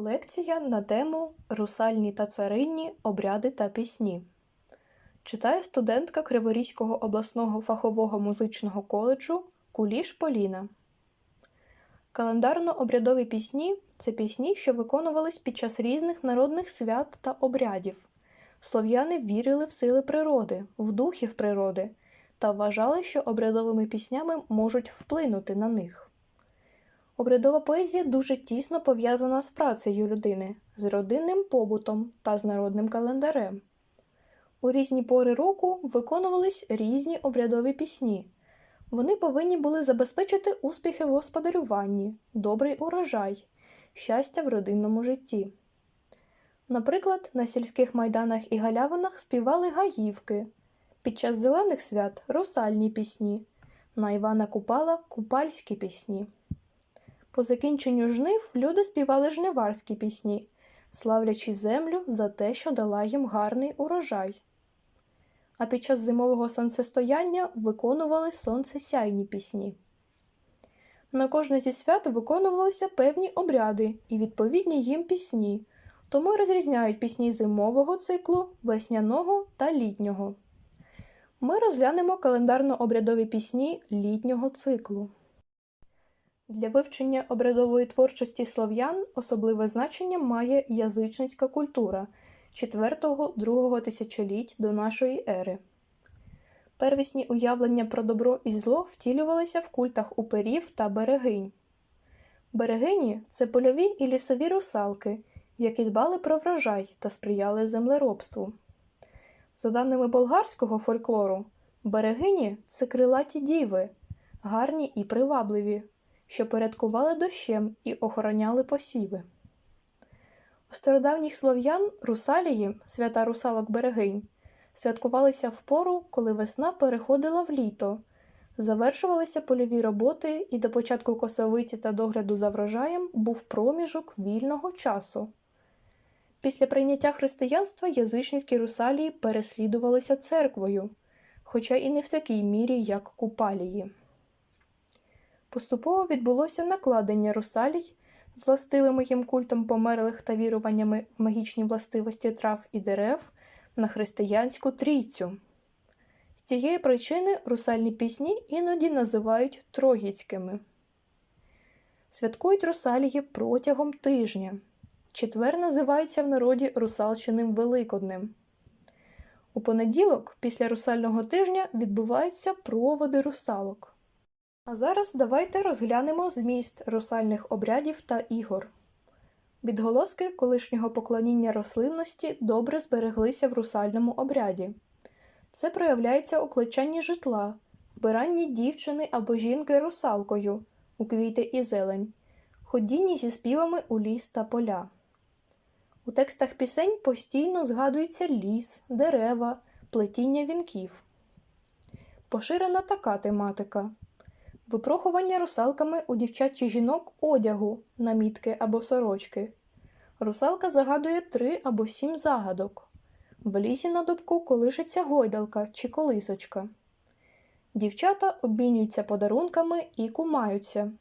Лекція на тему Русальні та царинні обряди та пісні. Читає студентка Криворізького обласного фахового музичного коледжу Куліш Поліна. Календарно-обрядові пісні це пісні, що виконувались під час різних народних свят та обрядів. Слов'яни вірили в сили природи, в духів природи та вважали, що обрядовими піснями можуть вплинути на них. Обрядова поезія дуже тісно пов'язана з працею людини, з родинним побутом та з народним календарем. У різні пори року виконувались різні обрядові пісні. Вони повинні були забезпечити успіхи в господарюванні, добрий урожай, щастя в родинному житті. Наприклад, на сільських майданах і галявинах співали гаївки, під час зелених свят русальні пісні, на Івана Купала купальські пісні. По закінченню жнив люди співали жниварські пісні, славлячи землю за те, що дала їм гарний урожай. А під час зимового сонцестояння виконували сонцесяйні пісні. На кожне зі свят виконувалися певні обряди і відповідні їм пісні, тому й розрізняють пісні зимового циклу, весняного та літнього. Ми розглянемо календарно-обрядові пісні літнього циклу. Для вивчення обрядової творчості слов'ян особливе значення має язичницька культура 4-2 тисячоліть до нашої ери. Первісні уявлення про добро і зло втілювалися в культах уперів та берегинь. Берегині це польові і лісові русалки, які дбали про врожай та сприяли землеробству. За даними болгарського фольклору, берегині це крилаті діви, гарні і привабливі що порядкували дощем і охороняли посіви. У стародавніх слов'ян русалії, свята русалок берегинь, святкувалися в пору, коли весна переходила в літо, завершувалися польові роботи, і до початку косовиці та догляду за врожаєм був проміжок вільного часу. Після прийняття християнства язичницькі русалії переслідувалися церквою, хоча і не в такій мірі, як купалії. Поступово відбулося накладення русалій з властивими їм культом померлих та віруваннями в магічні властивості трав і дерев на християнську трійцю. З цієї причини русальні пісні іноді називають трогіцькими. Святкують русалії протягом тижня. Четвер називається в народі русалчиним Великоднем. У понеділок, після русального тижня, відбуваються проводи русалок. А зараз давайте розглянемо зміст русальних обрядів та ігор. Відголоски колишнього поклоніння рослинності добре збереглися в русальному обряді. Це проявляється у кличанні житла, вбиранні дівчини або жінки русалкою у квіти і зелень, ходінні зі співами у ліс та поля. У текстах пісень постійно згадується ліс, дерева, плетіння вінків. Поширена така тематика. Випрохування русалками у дівчат чи жінок одягу, намітки або сорочки. Русалка загадує три або сім загадок. В лісі на дубку колишиться гойдалка чи колисочка. Дівчата обмінюються подарунками і кумаються.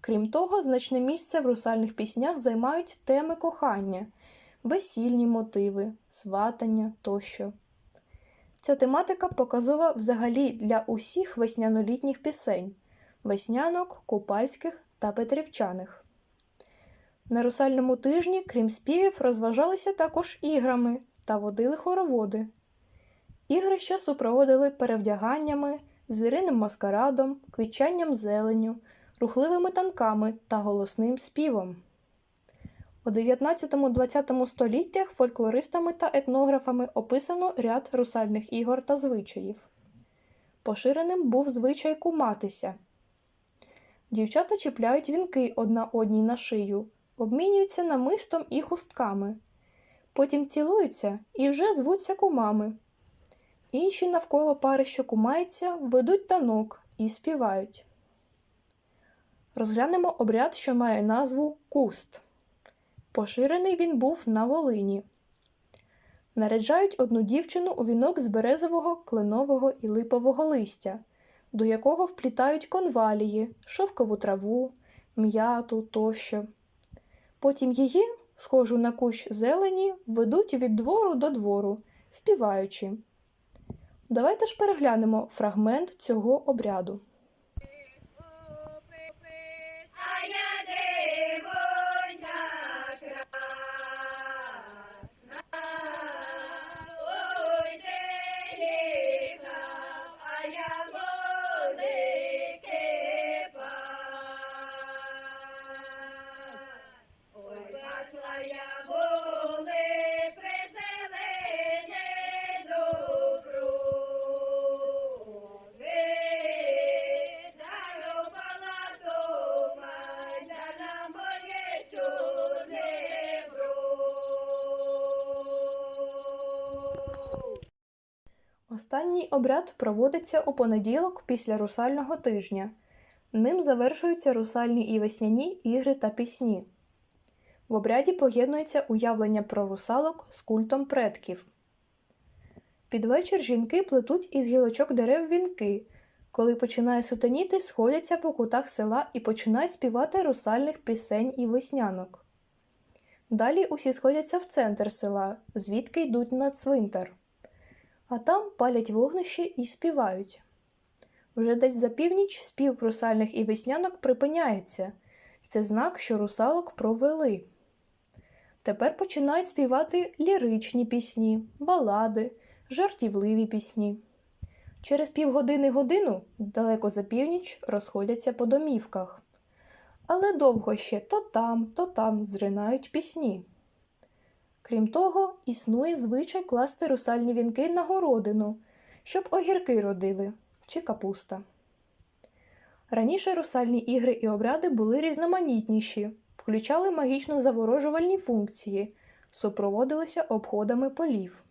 Крім того, значне місце в русальних піснях займають теми кохання, весільні мотиви, сватання тощо. Ця тематика показова взагалі для усіх веснянолітніх пісень веснянок, купальських та петрівчаних. На русальному тижні, крім співів, розважалися також іграми та водили хороводи. Ігрища супроводили перевдяганнями, звіриним маскарадом, квітчанням зеленю, рухливими танками та голосним співом. У 19-20 століттях фольклористами та етнографами описано ряд русальних ігор та звичаїв. Поширеним був звичай куматися. Дівчата чіпляють вінки одна одній на шию, обмінюються намистом і хустками. Потім цілуються і вже звуться кумами. Інші навколо пари, що кумаються, ведуть танок і співають. Розглянемо обряд, що має назву куст. Поширений він був на Волині. Наряджають одну дівчину у вінок з березового, кленового і липового листя до якого вплітають конвалії, шовкову траву, м'яту тощо. Потім її схожу на кущ зелені, ведуть від двору до двору, співаючи. Давайте ж переглянемо фрагмент цього обряду. Останній обряд проводиться у понеділок після русального тижня. Ним завершуються русальні і весняні ігри та пісні. В обряді поєднується уявлення про русалок з культом предків. Під вечір жінки плетуть із гілочок дерев вінки. Коли починає сутеніти, сходяться по кутах села і починають співати русальних пісень і веснянок. Далі усі сходяться в центр села, звідки йдуть на цвинтар а там палять вогнище і співають. Вже десь за північ спів русальних і веснянок припиняється. Це знак, що русалок провели. Тепер починають співати ліричні пісні, балади, жартівливі пісні. Через півгодини годину, далеко за північ, розходяться по домівках. Але довго ще то там, то там зринають пісні. Крім того, існує звичай класти русальні вінки на городину, щоб огірки родили чи капуста. Раніше русальні ігри і обряди були різноманітніші, включали магічно заворожувальні функції, супроводилися обходами полів.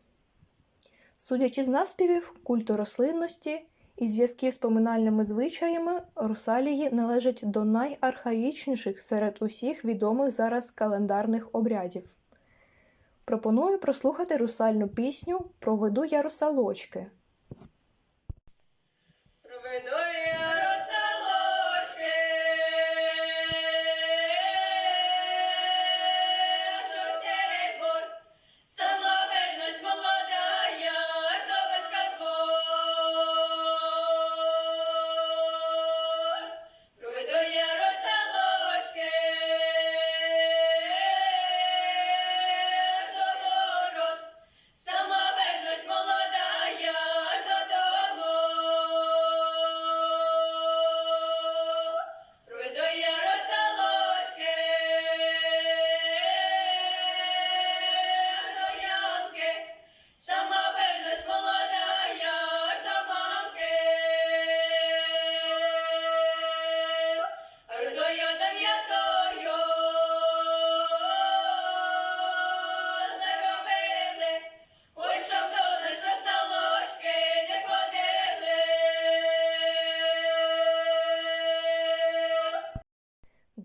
Судячи з наспівів, культу рослинності і зв'язків з поминальними звичаями, русалії належать до найархаїчніших серед усіх відомих зараз календарних обрядів. Пропоную прослухати русальну пісню Проведу я русалочки. Проведу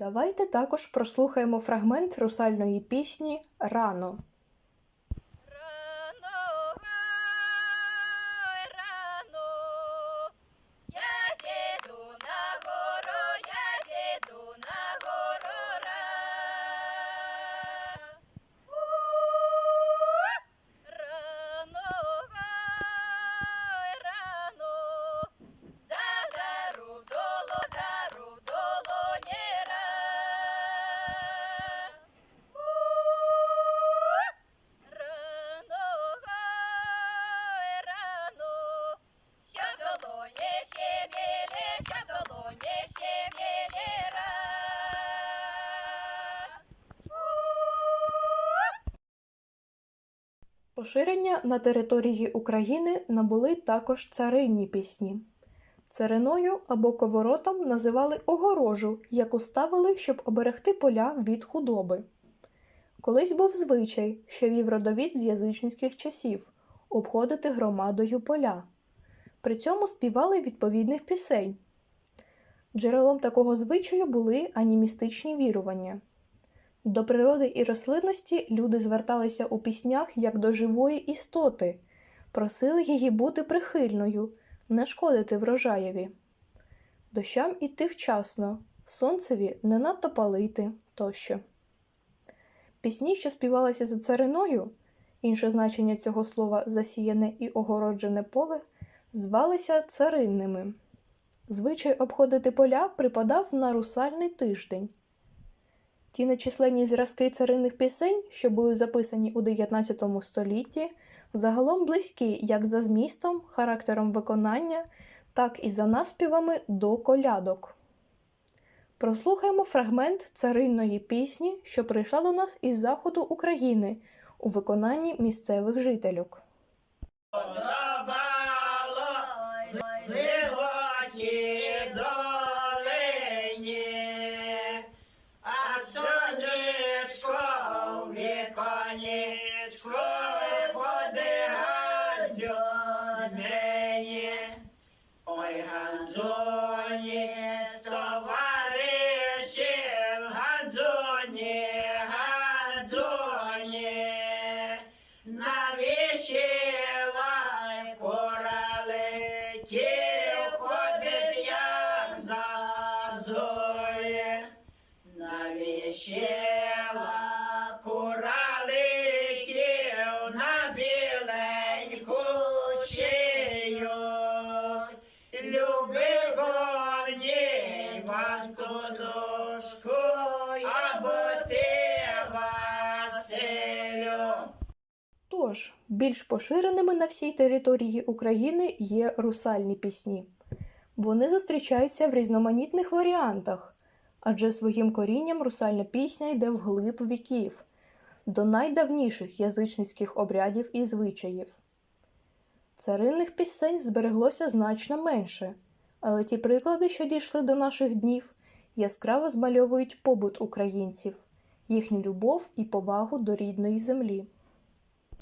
Давайте також прослухаємо фрагмент русальної пісні Рано. Поширення на території України набули також царинні пісні. Цариною або коворотом називали огорожу, яку ставили, щоб оберегти поля від худоби. Колись був звичай, що вів родовід з язичницьких часів обходити громадою поля. При цьому співали відповідних пісень. Джерелом такого звичаю були анімістичні вірування. До природи і рослинності люди зверталися у піснях як до живої істоти, просили її бути прихильною, не шкодити врожаєві. Дощам іти вчасно, сонцеві не надто палити тощо. Пісні, що співалися за цариною, інше значення цього слова засіяне і огороджене поле, звалися царинними. Звичай обходити поля припадав на русальний тиждень. Ті нечисленні зразки царинних пісень, що були записані у 19 столітті, загалом близькі як за змістом, характером виконання, так і за наспівами до колядок. Прослухаємо фрагмент царинної пісні, що прийшла до нас із заходу України у виконанні місцевих жительок. Тож, більш поширеними на всій території України є русальні пісні. Вони зустрічаються в різноманітних варіантах, адже своїм корінням русальна пісня йде вглиб віків, до найдавніших язичницьких обрядів і звичаїв. Царинних пісень збереглося значно менше, але ті приклади, що дійшли до наших днів, яскраво змальовують побут українців, їхню любов і повагу до рідної землі.